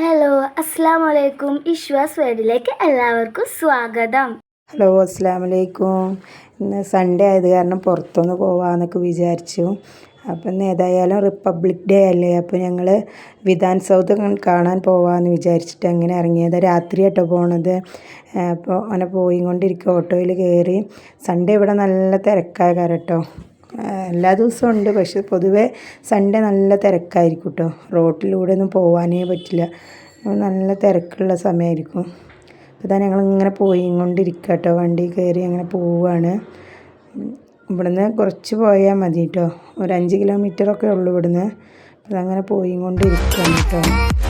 Hello അസ്സാം വലൈക്കും ഇഷ്വാസ് വേർഡിലേക്ക് എല്ലാവർക്കും സ്വാഗതം. ഹലോ അസ്സാം വലൈക്കും ഇന്ന് സൺഡേ ആയത് കാരണം പുറത്തൊന്ന് പോവാമെന്നൊക്കെ വിചാരിച്ചു. അപ്പം ഇന്ന് ഏതായാലും റിപ്പബ്ലിക് ഡേ അല്ലേ? അപ്പോൾ ഞങ്ങൾ വിധാൻ സൗദ് കാണാൻ പോവാമെന്ന് വിചാരിച്ചിട്ട് അങ്ങനെ ഇറങ്ങിയത്. രാത്രി കേട്ടോ പോണത്. അപ്പോൾ അങ്ങനെ പോയി കൊണ്ടിരിക്കുക ഓട്ടോയിൽ കയറി സൺഡേ ഇവിടെ നല്ല തിരക്കായ കാരട്ടോ. എല്ലാ ദിവസവും ഉണ്ട്. പക്ഷെ പൊതുവേ സൺഡേ നല്ല തിരക്കായിരിക്കും കേട്ടോ റോട്ടിലൂടെ ഒന്നും പോകാനേ പറ്റില്ല. നല്ല തിരക്കുള്ള സമയമായിരിക്കും അപ്പോൾ തന്നെ ഞങ്ങളിങ്ങനെ പോയി കൊണ്ടിരിക്കുക കേട്ടോ വണ്ടി കയറി അങ്ങനെ പോവുകയാണ് ഇവിടുന്ന് കുറച്ച് പോയാൽ മതി കേട്ടോ ഒരു അഞ്ച് കിലോമീറ്ററൊക്കെ ഉള്ളൂ ഇവിടുന്ന്. അപ്പോൾ അതങ്ങനെ പോയി കൊണ്ടിരിക്കുകയാണ് കേട്ടോ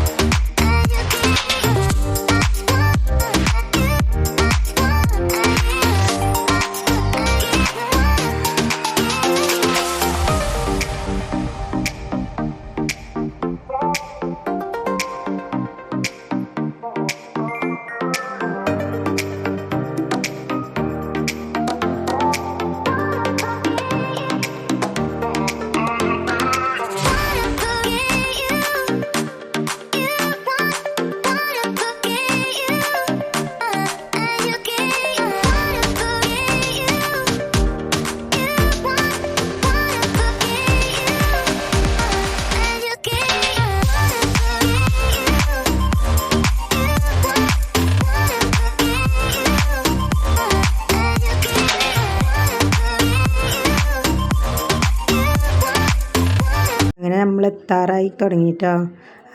അങ്ങനെ നമ്മൾ എത്താറായി തുടങ്ങിയിട്ടോ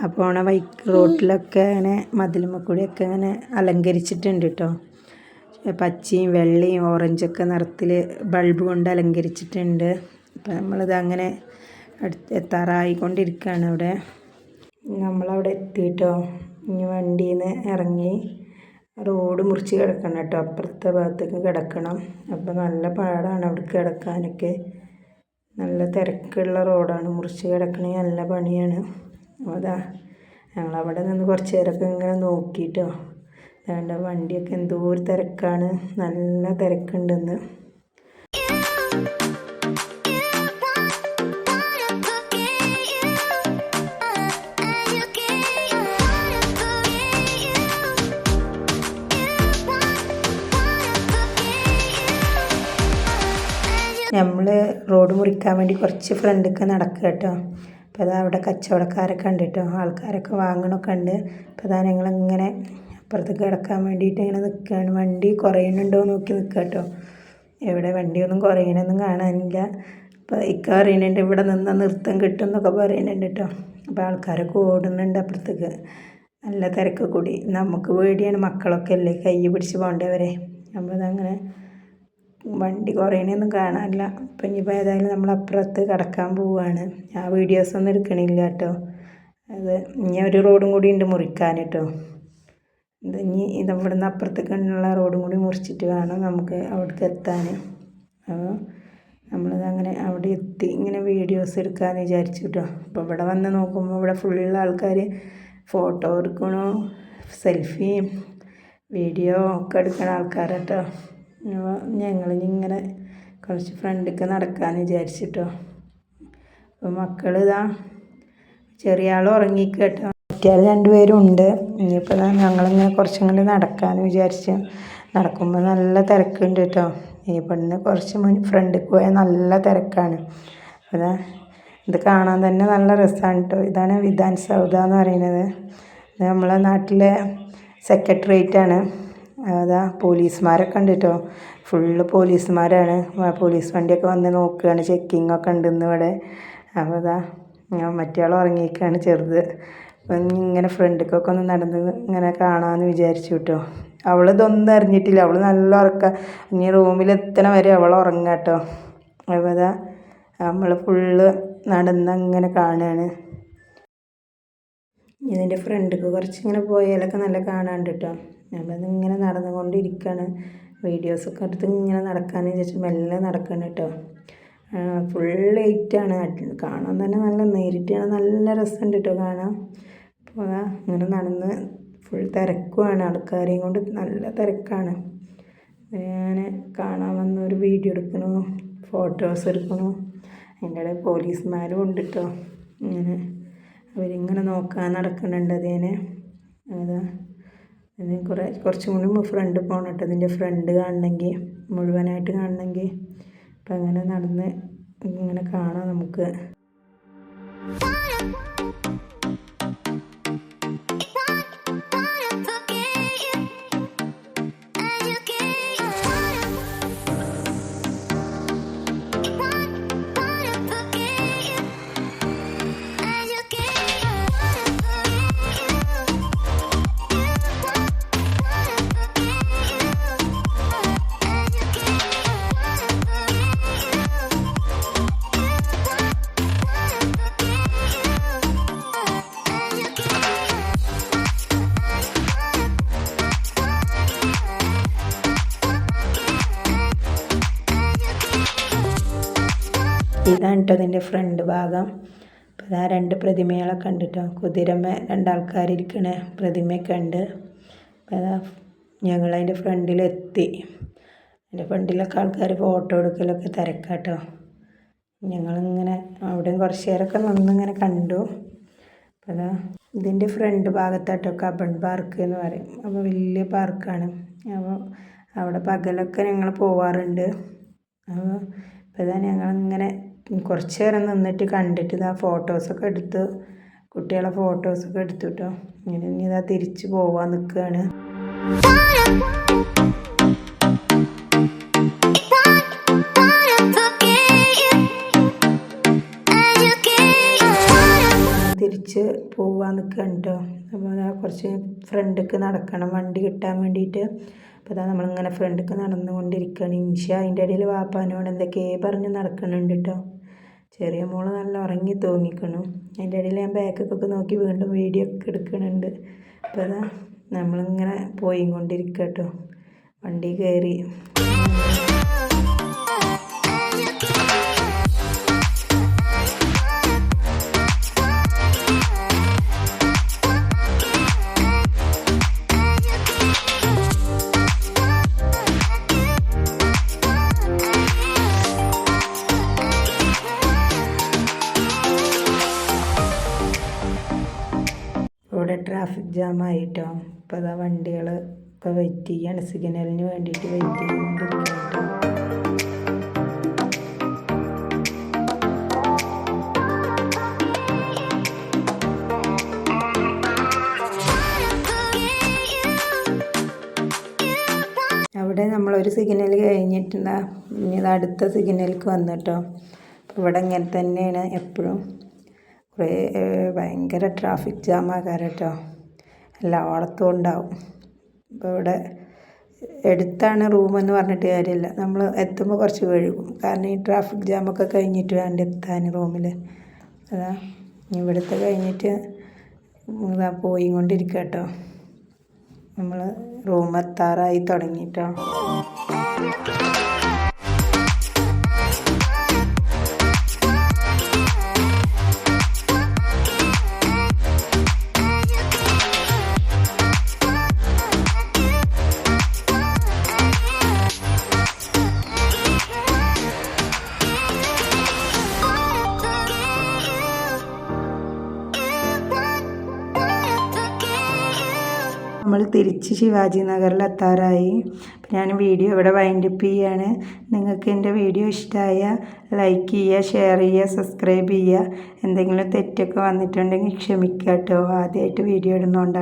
അപ്പോൾ ആ വൈക്ക് റോട്ടിലൊക്കെ അങ്ങനെ മതിലുമ്മ കൂടിയൊക്കെ അങ്ങനെ അലങ്കരിച്ചിട്ടുണ്ട് കേട്ടോ പച്ചയും വെള്ളയും ഓറഞ്ചൊക്കെ നിറത്തിൽ ബൾബ് കൊണ്ട് അലങ്കരിച്ചിട്ടുണ്ട്. അപ്പം നമ്മളിത് അങ്ങനെ അടുത്ത് എത്താറായിക്കൊണ്ടിരിക്കുകയാണ് അവിടെ. നമ്മളവിടെ എത്തിയിട്ടോ ഇനി വണ്ടിയിൽ നിന്ന് ഇറങ്ങി റോഡ് മുറിച്ച് കിടക്കണം കേട്ടോ. അപ്പുറത്തെ ഭാഗത്തേക്ക് കിടക്കണം. അപ്പോൾ നല്ല പാടാണ് അവിടെ കിടക്കാനൊക്കെ. നല്ല തിരക്കുള്ള റോഡാണ്. മുറിച്ച് കിടക്കണ നല്ല പണിയാണ്. അതാ ഞങ്ങളവിടെ നിന്ന് കുറച്ച് നേരമൊക്കെ ഇങ്ങനെ നോക്കിയിട്ടോ. അതുകൊണ്ട് വണ്ടിയൊക്കെ എന്തോ ഒരു തിരക്കാണ്. നല്ല തിരക്കുണ്ടെന്ന് നമ്മൾ റോഡ് മുറിക്കാൻ വേണ്ടി കുറച്ച് ഫ്രണ്ടൊക്കെ നടക്കുക കേട്ടോ അപ്പോൾ അതാ അവിടെ കച്ചവടക്കാരൊക്കെ ഉണ്ട് കേട്ടോ ആൾക്കാരൊക്കെ വാങ്ങണമൊക്കെ ഉണ്ട്. അപ്പോൾ അതാ ഞങ്ങളിങ്ങനെ അപ്പുറത്തേക്ക് കിടക്കാൻ വേണ്ടിയിട്ട് ഇങ്ങനെ നിൽക്കുകയാണ് വണ്ടി കുറയുന്നുണ്ടോ നോക്കി നിൽക്കുക കേട്ടോ എവിടെ വണ്ടിയൊന്നും കുറയണമെന്നും കാണാനില്ല. അപ്പോൾ ഇക്ക പറയുന്നുണ്ട് ഇവിടെ നിന്നാൽ നൃത്തം കിട്ടും എന്നൊക്കെ പറയുന്നുണ്ട് കേട്ടോ അപ്പോൾ ആൾക്കാരൊക്കെ ഓടുന്നുണ്ട് അപ്പുറത്തേക്ക്. നല്ല തിരക്ക് കൂടി. നമുക്ക് പേടിയാണ് മക്കളൊക്കെ അല്ലേ കൈ പിടിച്ച് പോകേണ്ടവരെ അപ്പോൾ വണ്ടി കുറേനെയൊന്നും കാണാനില്ല. അപ്പം ഇനിയിപ്പോൾ ഏതായാലും നമ്മൾ അപ്പുറത്ത് കടക്കാൻ പോവുകയാണ് ആ വീഡിയോസൊന്നും എടുക്കണില്ല കേട്ടോ. അത് ഇനി ഒരു റോഡും കൂടി ഉണ്ട് മുറിക്കാൻ കേട്ടോ. ഇത് ഇനി ഇത് നിന്ന് അപ്പുറത്തേക്കുള്ള റോഡും കൂടി മുറിച്ചിട്ട് വേണം നമുക്ക് അവിടേക്ക് എത്താൻ അപ്പോൾ നമ്മളത് അങ്ങനെ അവിടെ എത്തി ഇങ്ങനെ വീഡിയോസ് എടുക്കാൻ വിചാരിച്ചു കേട്ടോ. അപ്പോൾ ഇവിടെ വന്ന് നോക്കുമ്പോൾ ഇവിടെ ഫുള്ള് ആൾക്കാർ ഫോട്ടോ എടുക്കണോ സെൽഫിയും വീഡിയോ ഒക്കെ എടുക്കണ ആൾക്കാരാട്ടോ ഞങ്ങളിങ്ങനെ കുറച്ച് ഫ്രണ്ടിലേക്ക് നടക്കാമെന്ന് വിചാരിച്ചിട്ടോ. അപ്പോൾ മക്കൾ ഇതാ ചെറിയ ആൾ ഉറങ്ങിക്കേട്ടോ. കുട്ടികൾ രണ്ടുപേരും ഉണ്ട് ഇനിയിപ്പോൾ ഇതാ ഞങ്ങളിങ്ങനെ കുറച്ചും കൂടി നടക്കാമെന്ന് വിചാരിച്ച് നടക്കുമ്പോൾ നല്ല തിരക്കുണ്ട് കേട്ടോ. ഇവിടുന്ന് കുറച്ച് മുൻ ഫ്രണ്ട് പോയാൽ നല്ല തിരക്കാണ്. അപ്പോൾ ഇത് കാണാൻ തന്നെ നല്ല രസമാണ് കേട്ടോ. ഇതാണ് വിധാൻ സൗദ എന്ന് പറയുന്നത് നമ്മളെ നാട്ടിലെ സെക്രട്ടറിയേറ്റാണ്. അതാ പോലീസുമാരൊക്കെ കണ്ടിട്ടോ. ഫുള്ള് പോലീസുമാരാണ്. പോലീസ് വണ്ടിയൊക്കെ വന്ന് നോക്കുകയാണ് ചെക്കിംഗ് ഒക്കെ ഉണ്ട് ഇന്ന് ഇവിടെ. അപ്പോൾ അതാ മറ്റേ ആൾ ഉറങ്ങിയിരിക്കുകയാണ് ചെറുത്. ഇങ്ങനെ ഫ്രണ്ടിക്കൊക്കെ ഒന്ന് നടന്ന് ഇങ്ങനെ കാണാമെന്ന് വിചാരിച്ചു കേട്ടോ. അവൾ ഇതൊന്നും അറിഞ്ഞിട്ടില്ല. അവൾ നല്ല ഉറക്ക. ഇനി റൂമിലെത്തണ വരെ അവൾ ഉറങ്ങുക കേട്ടോ അപ്പോൾ അതാ നമ്മൾ ഫുള്ള് നടന്ന് അങ്ങനെ കാണുകയാണ് ഇതിന്റെ ഫ്രണ്ടിക്ക് കുറച്ച് ഇങ്ങനെ പോയാലൊക്കെ നല്ല കാണാണ്ട് കേട്ടോ. ഇങ്ങനെ നടന്നുകൊണ്ടിരിക്കുകയാണ് വീഡിയോസൊക്കെ എടുത്ത് ഇങ്ങനെ നടക്കാമെന്ന് വിചാരിച്ച് മെല്ലെ നടക്കണം കേട്ടോ. ഫുൾ ലൈറ്റാണ് കാണാൻ തന്നെ നല്ല നേരിട്ടാണ്. നല്ല രസമുണ്ട് കേട്ടോ കാണാൻ. അപ്പോൾ ഇങ്ങനെ നടന്ന് ഫുൾ തിരക്കുമാണ് ആൾക്കാരെയും കൊണ്ട് നല്ല തിരക്കാണ്. ഞാൻ കാണാൻ വന്ന ഒരു വീഡിയോ എടുക്കണു. ഫോട്ടോസ് എടുക്കണു. അതിന്റെ ഇടയിൽ പോലീസുമാരും ഉണ്ട് കേട്ടോ. ഇങ്ങനെ അവരിങ്ങനെ നോക്കാൻ നടക്കുന്നുണ്ട് അതിനെ. അതാ. ഇനി കുറേ കുറച്ചും കൂടി ഫ്രണ്ട് പോകണം കേട്ടോ ഇതിന്റെ ഫ്രണ്ട് കാണണമെങ്കിൽ മുഴുവനായിട്ട് കാണണമെങ്കിൽ അപ്പം അങ്ങനെ നടന്ന് ഇങ്ങനെ കാണാം നമുക്ക്. ഇതാണ് കേട്ടോ ഇതിന്റെ ഫ്രണ്ട് ഭാഗം. അപ്പോൾ ഇതാ രണ്ട് പ്രതിമകളൊക്കെ ഉണ്ട് കേട്ടോ കുതിരമ്മ രണ്ടാൾക്കാരിരിക്കണ പ്രതിമയൊക്കെ ഉണ്ട് അപ്പോൾ അതാ ഞങ്ങളതിന്റെ ഫ്രണ്ടിലെത്തി. അതിന്റെ ഫ്രണ്ടിലൊക്കെ ആൾക്കാർ ഫോട്ടോ എടുക്കലൊക്കെ തിരക്കാട്ടോ. ഞങ്ങളിങ്ങനെ അവിടെയും കുറച്ച് നേരമൊക്കെ നിന്നിങ്ങനെ കണ്ടു. അപ്പോൾ അതാ ഇതിന്റെ ഫ്രണ്ട് ഭാഗത്താട്ടോ കബൺ പാർക്ക് എന്ന് പറയും. അപ്പോൾ വലിയ പാർക്കാണ്. അപ്പോൾ അവിടെ പകലൊക്കെ ഞങ്ങൾ പോവാറുണ്ട്. അപ്പോൾ ഇപ്പോൾ ഇതാ ഞങ്ങളിങ്ങനെ കുറച്ച് നേരം നിന്നിട്ട് കണ്ടിട്ട് ഇതാ ഫോട്ടോസൊക്കെ എടുത്ത് കുട്ടികളെ ഫോട്ടോസൊക്കെ എടുത്തു കേട്ടോ ഇങ്ങനെ ഇനി ഇതാ തിരിച്ച് പോവാൻ നിൽക്കുകയാണ് തിരിച്ച് പോവാൻ നിൽക്കുകയാണ് കേട്ടോ അപ്പോൾ കുറച്ച് ഫ്രണ്ടിലേക്ക് നടക്കണം വണ്ടി കിട്ടാൻ വേണ്ടിയിട്ട്. അപ്പോൾ അതാ നമ്മളിങ്ങനെ ഫ്രണ്ടിലേക്ക് നടന്നുകൊണ്ടിരിക്കുകയാണ് ഇൻഷ അതിന്റെ ഇടയിൽ വാപ്പാനോട് എന്തൊക്കെയോ പറഞ്ഞ് നടക്കുന്നുണ്ട് കേട്ടോ ചെറിയ മോൾ നല്ല ഉറങ്ങി തൂങ്ങിക്കണു അതിന്റെ ഇടയിൽ ഞാൻ ബാക്കൊക്കെ നോക്കി വീണ്ടും വീഡിയോ ഒക്കെ എടുക്കുന്നുണ്ട് അപ്പോൾ അതാ നമ്മളിങ്ങനെ പോയി കൊണ്ടിരിക്കുക കേട്ടോ വണ്ടി കയറി. ട്രാഫിക് ജാം ആയിട്ടോ ഇപ്പോൾ അതാ വണ്ടികൾ ഒക്കെ വെയിറ്റ് ചെയ്യാണ് സിഗ്നലിന് വേണ്ടിയിട്ട് വെയിറ്റ് ചെയ്യുന്നുണ്ട് അവിടെ നമ്മളൊരു സിഗ്നൽ കഴിഞ്ഞിട്ടുണ്ടാ ഇനി അടുത്ത സിഗ്നലിലേക്ക് വന്നിട്ടോ. ഇവിടെ ഇങ്ങനെ തന്നെയാണ് എപ്പോഴും. കുറേ ഭയങ്കര ട്രാഫിക് ജാം ആകാറ് കേട്ടോ എല്ലായിടത്തും ഉണ്ടാവും. അപ്പോൾ ഇവിടെ എടുത്താണ് റൂമെന്ന് പറഞ്ഞിട്ട് കാര്യമില്ല. നമ്മൾ എത്തുമ്പോൾ കുറച്ച് വഴുകും കാരണം ഈ ട്രാഫിക് ജാമൊക്കെ കഴിഞ്ഞിട്ട് വേണ്ട എത്താൻ റൂമിൽ അതാ. ഇവിടുത്തെ കഴിഞ്ഞിട്ട് ഇതാ പോയി കൊണ്ടിരിക്കുക കേട്ടോ നമ്മൾ റൂം എത്താറായി തുടങ്ങിട്ടോ. നമ്മൾ തിരിച്ച് ശിവാജി നഗറിൽ എത്താറായി ഞാൻ വീഡിയോ ഇവിടെ വൈൻഡപ്പ് ചെയ്യാണ്. നിങ്ങൾക്ക് എന്റെ വീഡിയോ ഇഷ്ടമായ ലൈക്ക് ചെയ്യുക ഷെയർ ചെയ്യുക സബ്സ്ക്രൈബ് ചെയ്യുക. എന്തെങ്കിലും തെറ്റൊക്കെ വന്നിട്ടുണ്ടെങ്കിൽ ക്ഷമിക്കുക കേട്ടോ. ആദ്യമായിട്ട് വീഡിയോ ഇടുന്നതുകൊണ്ടാണ്